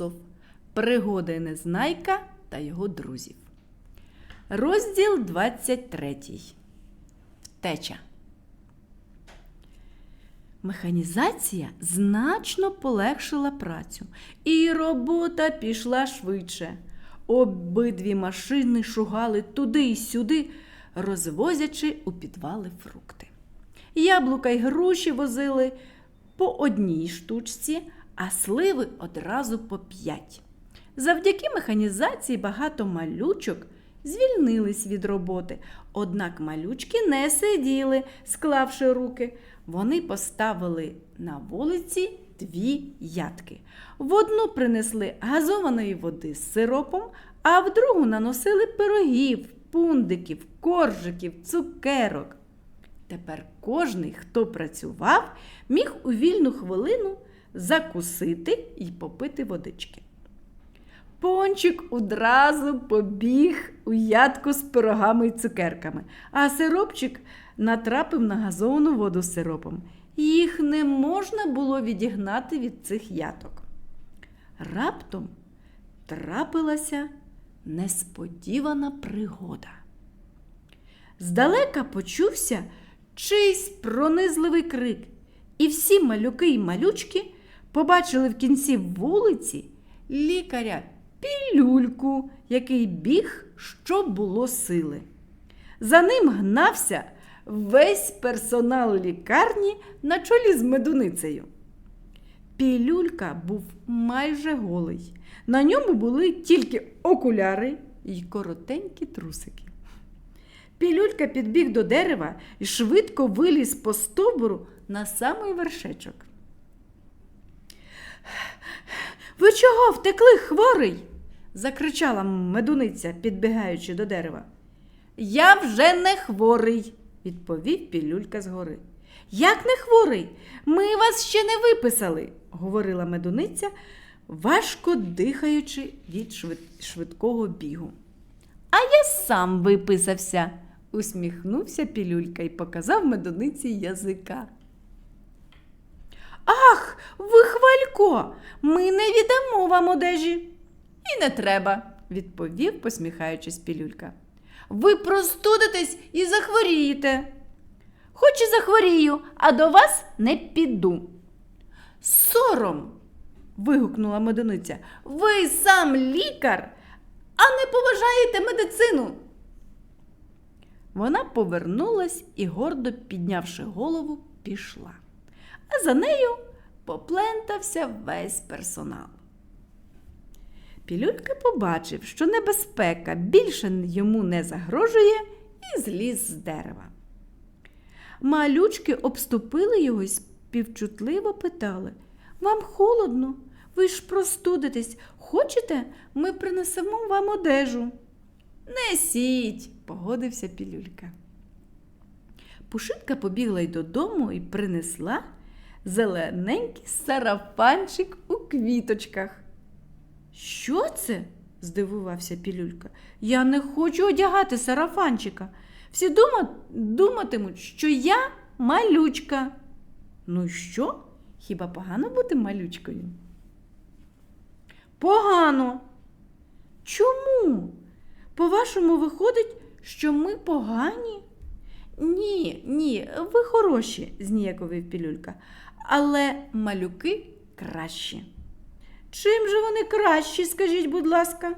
Микола Пригоди Незнайка та його друзів. Розділ 23. Втеча. Механізація значно полегшила працю, і робота пішла швидше. Обидві машини шугали туди й сюди, розвозячи у підвали фрукти. Яблука й груші возили по одній штучці, а сливи одразу по п'ять. Завдяки механізації багато малючок звільнились від роботи, однак малючки не сиділи, склавши руки. Вони поставили на вулиці дві ядки. В одну принесли газованої води з сиропом, а в другу наносили пирогів, пундиків, коржиків, цукерок. Тепер кожний, хто працював, міг у вільну хвилину закусити і попити водички. Пончик одразу побіг у ядку з пирогами і цукерками, а сиропчик натрапив на газовану воду з сиропом. Їх не можна було відігнати від цих ядок. Раптом трапилася несподівана пригода. Здалека почувся чийсь пронизливий крик, і всі малюки й малючки побачили в кінці вулиці лікаря пілюльку, який біг, що було сили. За ним гнався весь персонал лікарні на чолі з медуницею. Пілюлька був майже голий. На ньому були тільки окуляри й коротенькі трусики. Пілюлька підбіг до дерева і швидко виліз по стовбуру на самий вершечок. Ви чого втекли, хворий? закричала медуниця, підбігаючи до дерева. Я вже не хворий, відповів пілюлька згори. Як не хворий? Ми вас ще не виписали, говорила медуниця, важко дихаючи від швид- швидкого бігу. А я сам виписався, усміхнувся пілюлька і показав медуниці язика. Ах, ви хвалько, ми не віддамо вам одежі. І не треба, відповів, посміхаючись пілюлька. Ви простудитесь і захворієте. Хоч і захворію, а до вас не піду. Сором. вигукнула медуниця. Ви сам лікар, а не поважаєте медицину. Вона повернулась і, гордо піднявши голову, пішла. А за нею поплентався весь персонал. Пілюлька побачив, що небезпека більше йому не загрожує, і зліз з дерева. Малючки обступили його і співчутливо питали Вам холодно? Ви ж простудитесь. Хочете, ми принесемо вам одежу? Несіть, погодився пілюлька. Пушинка побігла й додому і принесла зелененький сарафанчик у квіточках. Що це? здивувався пілюлька. Я не хочу одягати сарафанчика. Всі дума... думатимуть, що я малючка. Ну і що? Хіба погано бути малючкою? Погано. Чому? По-вашому, виходить, що ми погані? Ні, ні, ви хороші, зніяковив пілюлька, але малюки кращі. Чим же вони кращі, скажіть, будь ласка?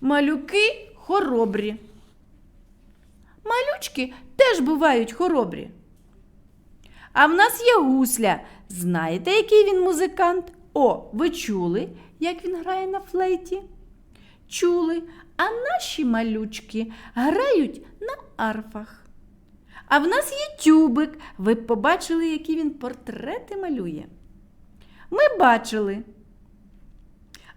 Малюки хоробрі. Малючки теж бувають хоробрі. А в нас є гусля. Знаєте, який він музикант? О, ви чули, як він грає на флейті? Чули, а наші малючки грають на арфах. А в нас є тюбик. Ви б побачили, які він портрети малює. Ми бачили.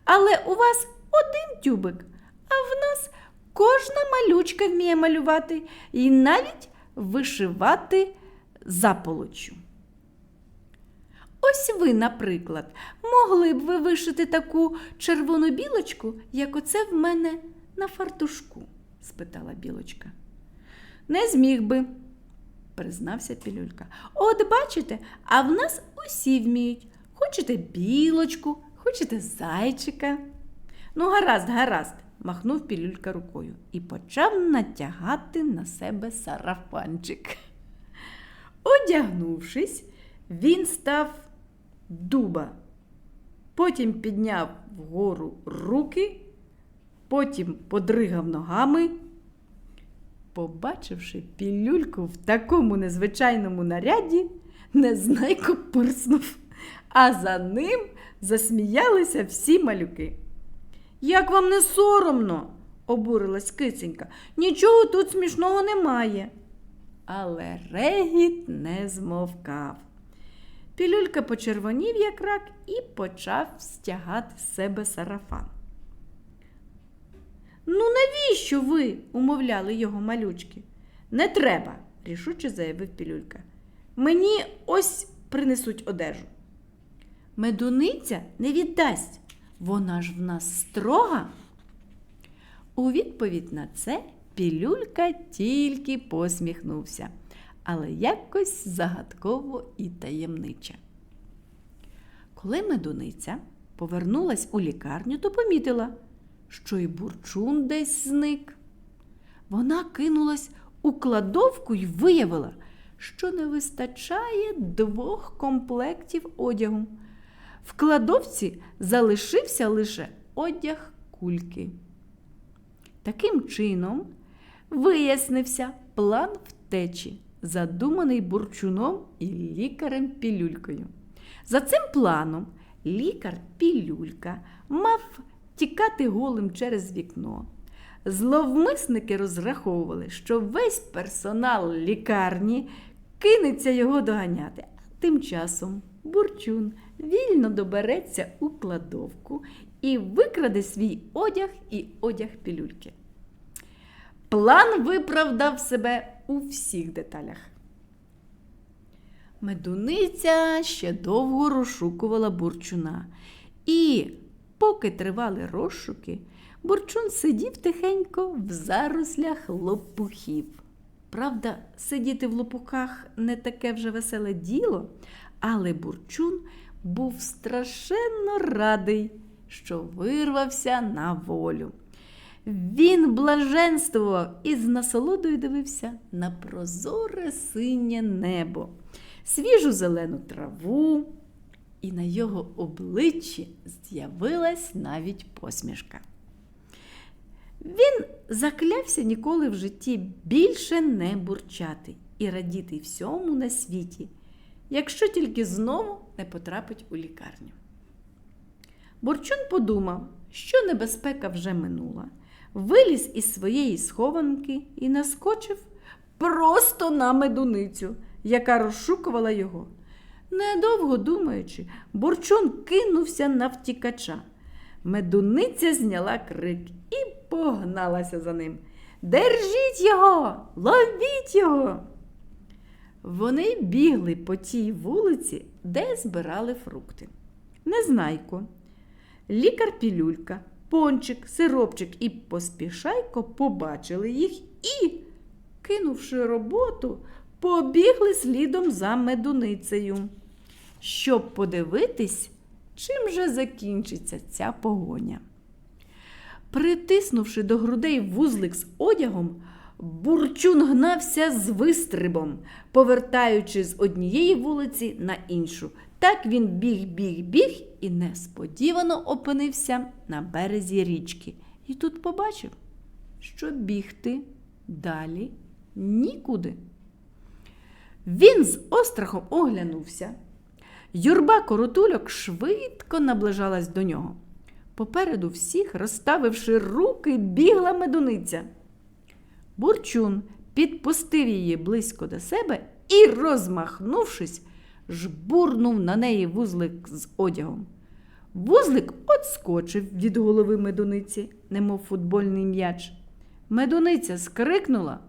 Але у вас один тюбик, а в нас кожна малючка вміє малювати і навіть вишивати заполочю. Ось ви, наприклад, могли б ви вишити таку червону білочку, як оце в мене на фартушку? спитала білочка. Не зміг би, признався пілюлька. От бачите, а в нас усі вміють, Хочете білочку, хочете зайчика. Ну, гаразд, гаразд, махнув пілюлька рукою і почав натягати на себе сарафанчик. Одягнувшись, він став дуба. Потім підняв вгору руки, потім подригав ногами. Побачивши пілюльку в такому незвичайному наряді, незнайко пирснув, а за ним засміялися всі малюки. Як вам не соромно? обурилась киценька. Нічого тут смішного немає. Але регіт не змовкав. Пілюлька почервонів, як рак, і почав стягати з себе сарафан. Ну, навіщо ви? умовляли його малючки. Не треба, рішуче заявив пілюлька. Мені ось принесуть одежу. Медуниця не віддасть, вона ж в нас строга. У відповідь на це пілюлька тільки посміхнувся, але якось загадково і таємниче. Коли медуниця повернулась у лікарню, то помітила, що й бурчун десь зник. Вона кинулась у кладовку і виявила, що не вистачає двох комплектів одягу. В кладовці залишився лише одяг кульки. Таким чином вияснився план втечі, задуманий бурчуном і лікарем Пілюлькою. За цим планом лікар Пілюлька мав тікати голим через вікно. Зловмисники розраховували, що весь персонал лікарні кинеться його доганяти. Тим часом бурчун вільно добереться у кладовку і викраде свій одяг і одяг пілюльки. План виправдав себе у всіх деталях. Медуниця ще довго розшукувала бурчуна. І, поки тривали розшуки, бурчун сидів тихенько в зарослях лопухів. Правда, сидіти в лопухах не таке вже веселе діло, але бурчун був страшенно радий, що вирвався на волю. Він блаженствував і з насолодою дивився на прозоре синє небо, свіжу зелену траву, і на його обличчі з'явилась навіть посмішка. Він заклявся ніколи в житті більше не бурчати і радіти всьому на світі, якщо тільки знову не потрапить у лікарню. Бурчун подумав, що небезпека вже минула, виліз із своєї схованки і наскочив просто на медуницю, яка розшукувала його. Недовго думаючи, бурчун кинувся на втікача. Медуниця зняла крик і погналася за ним. Держіть його, ловіть його. Вони бігли по тій вулиці, де збирали фрукти. Незнайко, лікар пілюлька, пончик, сиропчик і поспішайко побачили їх і, кинувши роботу, побігли слідом за медуницею, щоб подивитись, чим же закінчиться ця погоня. Притиснувши до грудей вузлик з одягом, бурчун гнався з вистрибом, повертаючи з однієї вулиці на іншу. Так він біг, біг, біг і несподівано опинився на березі річки. І тут побачив, що бігти далі нікуди. Він з острахом оглянувся. Юрба коротульок швидко наближалась до нього. Попереду всіх, розставивши руки, бігла медуниця. Бурчун підпустив її близько до себе і, розмахнувшись, жбурнув на неї вузлик з одягом. Вузлик отскочив від голови медуниці, немов футбольний м'яч. Медуниця скрикнула,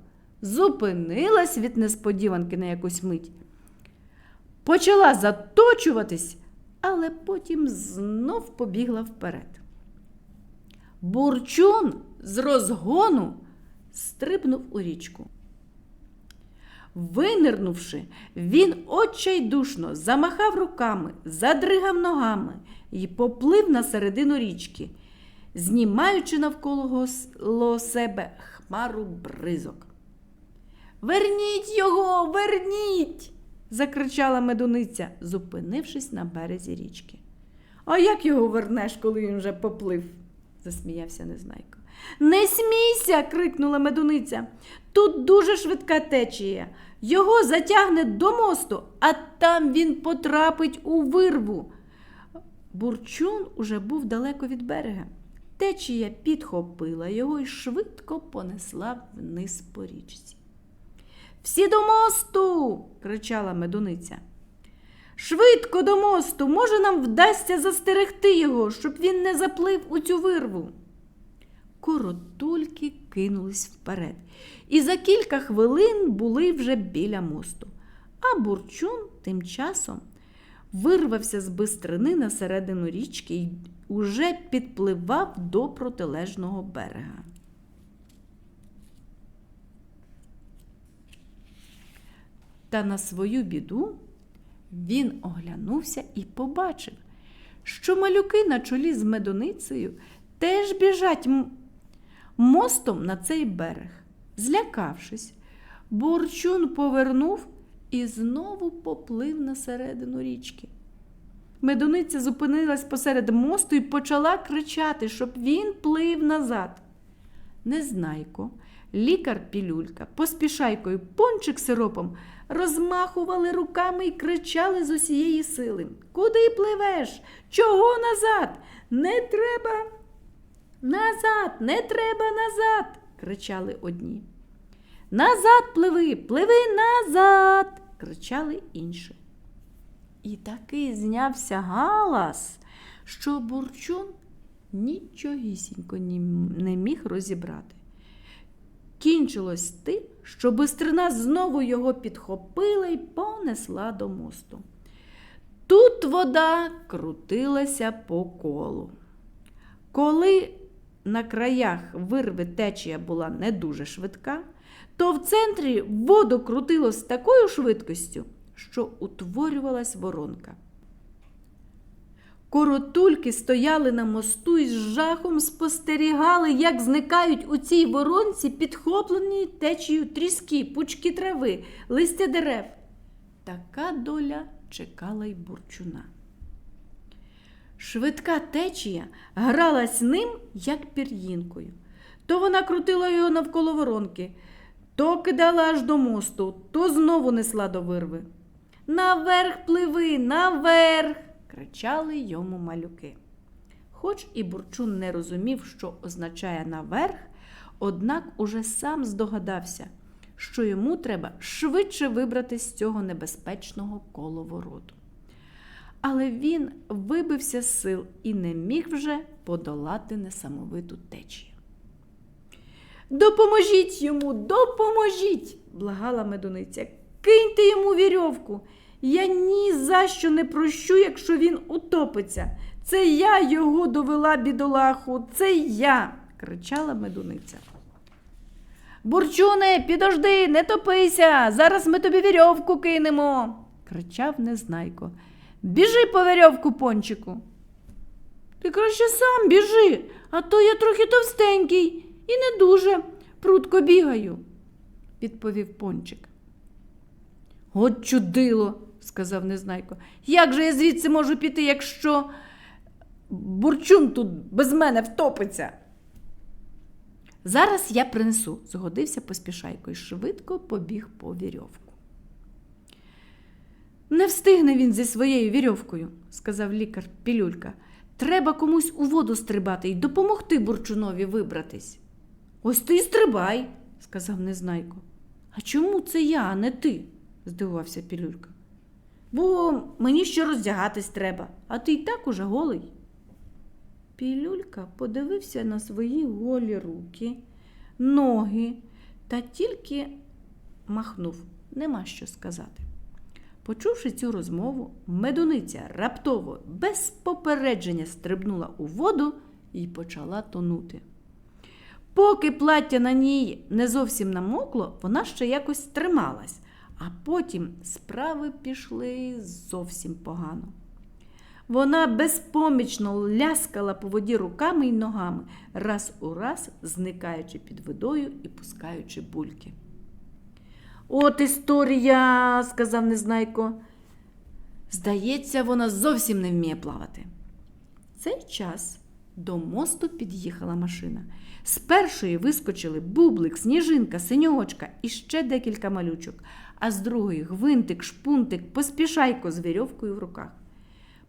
зупинилась від несподіванки на якусь мить. Почала заточуватись, але потім знов побігла вперед. Бурчун з розгону стрибнув у річку. Винирнувши, він очайдушно замахав руками, задригав ногами і поплив на середину річки, знімаючи навколо себе хмару бризок. Верніть його, верніть. Закричала медуниця, зупинившись на березі річки. А як його вернеш, коли він вже поплив? засміявся Незнайко. Не смійся. крикнула медуниця. Тут дуже швидка течія. Його затягне до мосту, а там він потрапить у вирву. Бурчун уже був далеко від берега. Течія підхопила його і швидко понесла вниз по річці. Всі до мосту. кричала медуниця. Швидко до мосту, може, нам вдасться застерегти його, щоб він не заплив у цю вирву. Коротульки кинулись вперед, і за кілька хвилин були вже біля мосту. А бурчун тим часом вирвався з бистрини на середину річки і уже підпливав до протилежного берега. Та на свою біду він оглянувся і побачив, що малюки на чолі з медуницею теж біжать мостом на цей берег. Злякавшись, Бурчун повернув і знову поплив на середину річки. Медуниця зупинилась посеред мосту і почала кричати, щоб він плив назад. Незнайко, лікар пілюлька, поспішайкою, пончик сиропом розмахували руками і кричали з усієї сили. Куди пливеш? Чого назад? Не треба. Назад, не треба назад, кричали одні. Назад пливи, пливи назад, кричали інші. І таки знявся галас, що бурчун нічогісінько не міг розібрати. Кінчилось тим, що бистрина знову його підхопила і понесла до мосту. Тут вода крутилася по колу. Коли на краях вирви течія була не дуже швидка, то в центрі воду крутило з такою швидкістю, що утворювалась воронка. Коротульки стояли на мосту і з жахом спостерігали, як зникають у цій воронці підхоплені течією тріски, пучки трави, листя дерев. Така доля чекала й бурчуна. Швидка течія гралась ним, як пір'їнкою. То вона крутила його навколо воронки, то кидала аж до мосту, то знову несла до вирви. Наверх пливи, наверх. Кричали йому малюки. Хоч і Бурчун не розумів, що означає наверх, однак уже сам здогадався, що йому треба швидше вибрати з цього небезпечного коловороту. Але він вибився з сил і не міг вже подолати несамовиту течію. Допоможіть йому, допоможіть, благала медуниця. Киньте йому вірьовку. Я ні за що не прощу, якщо він утопиться. Це я його довела бідолаху, це я, кричала медуниця. Бурчуне, підожди, не топися, зараз ми тобі вірьовку кинемо, кричав Незнайко. Біжи по вірьовку, пончику. Ти краще сам біжи, а то я трохи товстенький і не дуже прудко бігаю, відповів пончик. От чудило, сказав Незнайко. Як же я звідси можу піти, якщо бурчун тут без мене втопиться? Зараз я принесу, згодився поспішайко і швидко побіг по вірьовку. Не встигне він зі своєю вірьовкою, сказав лікар Пілюлька. Треба комусь у воду стрибати і допомогти бурчунові вибратись. Ось ти й стрибай, сказав Незнайко. А чому це я, а не ти? здивувався Пілюлька. Бо мені ще роздягатись треба, а ти й так уже голий. Пілюлька подивився на свої голі руки, ноги та тільки махнув, нема що сказати. Почувши цю розмову, медуниця раптово, без попередження стрибнула у воду і почала тонути. Поки плаття на ній не зовсім намокло, вона ще якось трималась, А потім справи пішли зовсім погано. Вона безпомічно ляскала по воді руками й ногами, раз у раз зникаючи під водою і пускаючи бульки. От історія, сказав Незнайко. Здається, вона зовсім не вміє плавати. В цей час до мосту під'їхала машина. З першої вискочили бублик, сніжинка, синьоочка і ще декілька малючок, а з другої гвинтик, шпунтик, поспішайко з вірьовкою в руках.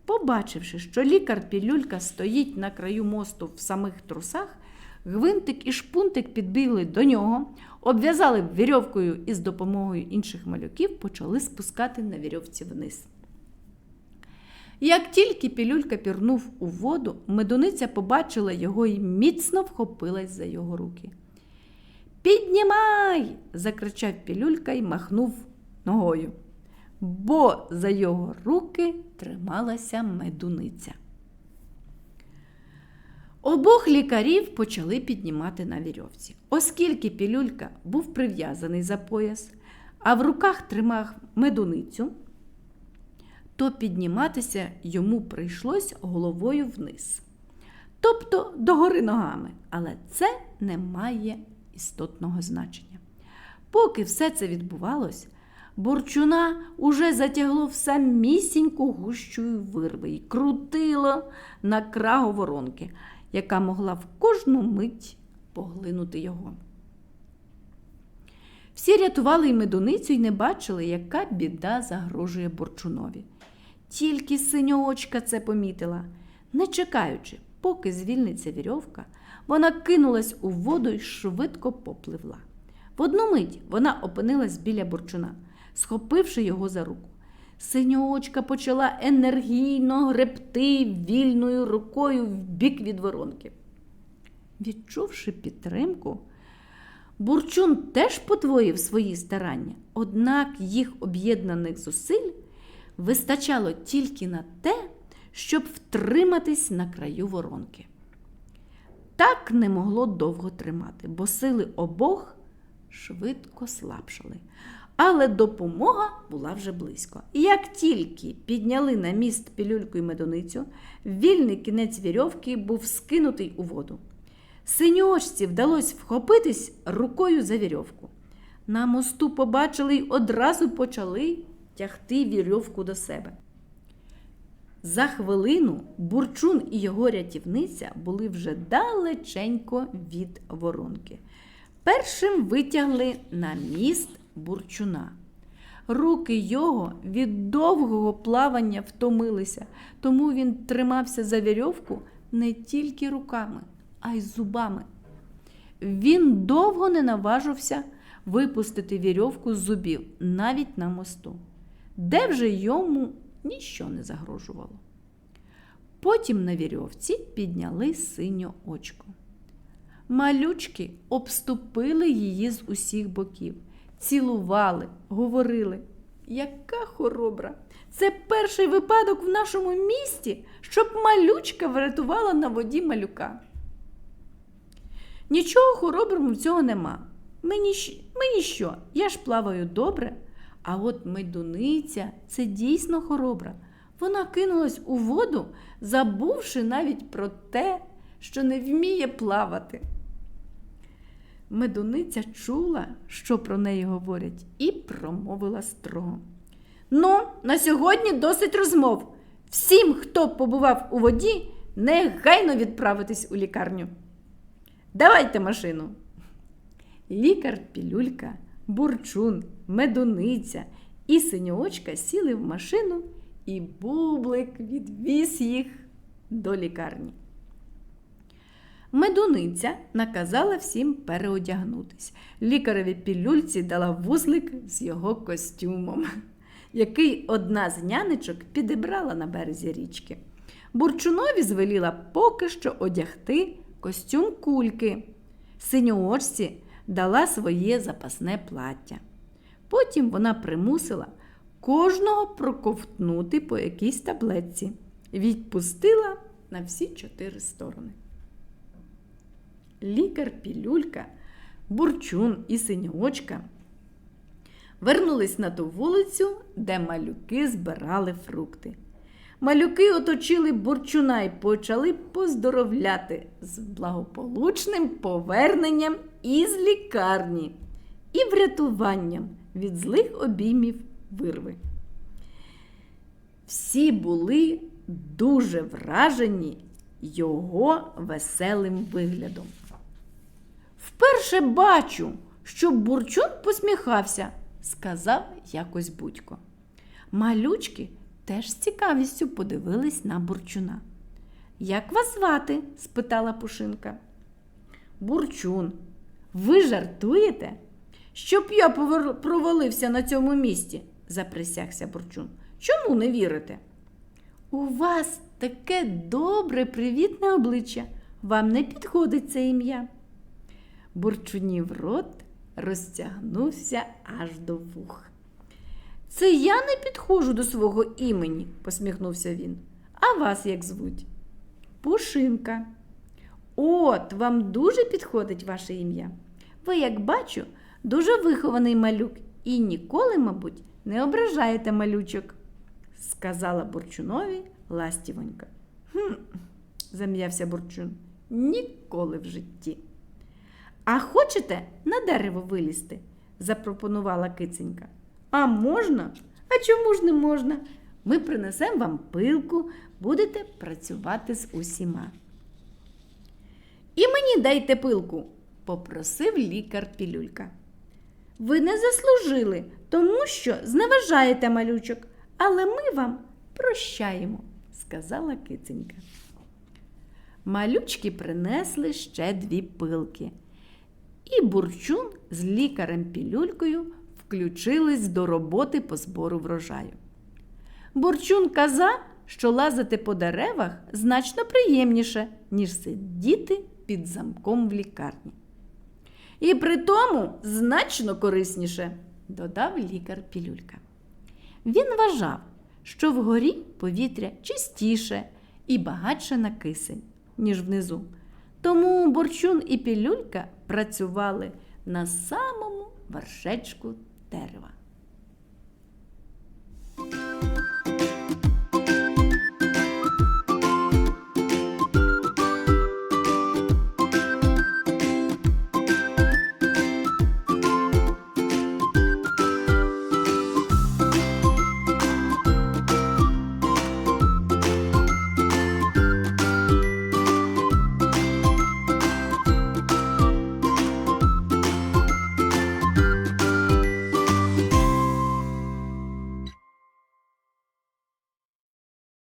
Побачивши, що лікар Пілюлька стоїть на краю мосту в самих трусах, гвинтик і шпунтик підбігли до нього, обв'язали вірьовкою і з допомогою інших малюків почали спускати на вірьовці вниз. Як тільки пілюлька пірнув у воду, медуниця побачила його і міцно вхопилась за його руки. Піднімай! закричав пілюлька і махнув ногою, бо за його руки трималася медуниця. Обох лікарів почали піднімати на вірьовці. Оскільки пілюлька був прив'язаний за пояс, а в руках тримав медуницю, то підніматися йому прийшлось головою вниз, тобто догори ногами, але це не має істотного значення. Поки все це відбувалось, Борчуна уже затягло в самісіньку гущою вирви і крутило на крагу воронки, яка могла в кожну мить поглинути його. Всі рятували й медуницю і не бачили, яка біда загрожує Борчунові. Тільки синьоочка це помітила. Не чекаючи, поки звільниться вірьовка, вона кинулась у воду і швидко попливла. В одну мить вона опинилась біля борчуна, схопивши його за руку. Синьоочка почала енергійно гребти вільною рукою в бік від воронки. Відчувши підтримку, Бурчун теж подвоїв свої старання, однак їх об'єднаних зусиль вистачало тільки на те, щоб втриматись на краю воронки. Так не могло довго тримати, бо сили обох швидко слабшали. Але допомога була вже близько. Як тільки підняли на міст пілюльку і медуницю, вільний кінець вірьовки був скинутий у воду. Синьочці вдалося вхопитись рукою за вірьовку. На мосту побачили й одразу почали тягти вірьовку до себе. За хвилину бурчун і його рятівниця були вже далеченько від воронки. Першим витягли на міст бурчуна. Руки його від довгого плавання втомилися, тому він тримався за вірьовку не тільки руками, а й зубами. Він довго не наважився випустити вірьовку з зубів навіть на мосту, де вже йому ніщо не загрожувало. Потім на вірьовці підняли синю очко. Малючки обступили її з усіх боків, цілували, говорили. Яка хоробра! Це перший випадок в нашому місті, щоб малючка врятувала на воді малюка. Нічого хороброму в цього нема. Мені, мені що, я ж плаваю добре, а от медуниця це дійсно хоробра. Вона кинулась у воду, забувши навіть про те, що не вміє плавати. Медуниця чула, що про неї говорять, і промовила строго. Ну, на сьогодні досить розмов. Всім, хто побував у воді, негайно відправитись у лікарню. Давайте машину. Лікар пілюлька, бурчун, медуниця і синьоочка сіли в машину, і бублик відвіз їх до лікарні. Медуниця наказала всім переодягнутись. Лікареві пілюльці дала вузлик з його костюмом, який одна з нянечок підібрала на березі річки. Бурчунові звеліла поки що одягти костюм кульки. Синьоочці дала своє запасне плаття. Потім вона примусила кожного проковтнути по якійсь таблетці, відпустила на всі чотири сторони. Лікар пілюлька, бурчун і синьоочка Вернулись на ту вулицю, де малюки збирали фрукти. Малюки оточили бурчуна і почали поздоровляти з благополучним поверненням із лікарні і врятуванням від злих обіймів вирви. Всі були дуже вражені його веселим виглядом. Вперше бачу, щоб бурчун посміхався, сказав якось будько. Малючки теж з цікавістю подивились на бурчуна. Як вас звати? спитала Пушинка. Бурчун, ви жартуєте? Щоб я провалився на цьому місці, заприсягся Бурчун. Чому не вірите? У вас таке добре, привітне обличчя. Вам не підходить це ім'я. Бурчунів рот розтягнувся аж до вух. Це я не підходжу до свого імені, посміхнувся він. А вас як звуть? Пушинка. От, вам дуже підходить ваше ім'я. Ви, як бачу, дуже вихований малюк і ніколи, мабуть, не ображаєте малючок, сказала Бурчунові ластівонька. Хм, зам'явся Бурчун. Ніколи в житті. А хочете на дерево вилізти? запропонувала киценька. А можна? А чому ж не можна? Ми принесемо вам пилку, будете працювати з усіма. І мені дайте пилку, попросив лікар пілюлька. Ви не заслужили, тому що зневажаєте малючок, але ми вам прощаємо, сказала киценька. Малючки принесли ще дві пилки. І бурчун з лікарем пілюлькою включились до роботи по збору врожаю. Бурчун казав, що лазити по деревах значно приємніше, ніж сидіти під замком в лікарні. І при тому значно корисніше, додав лікар пілюлька. Він вважав, що вгорі повітря чистіше і багатше на кисень, ніж внизу. Тому борчун і пілюлька працювали на самому вершечку дерева.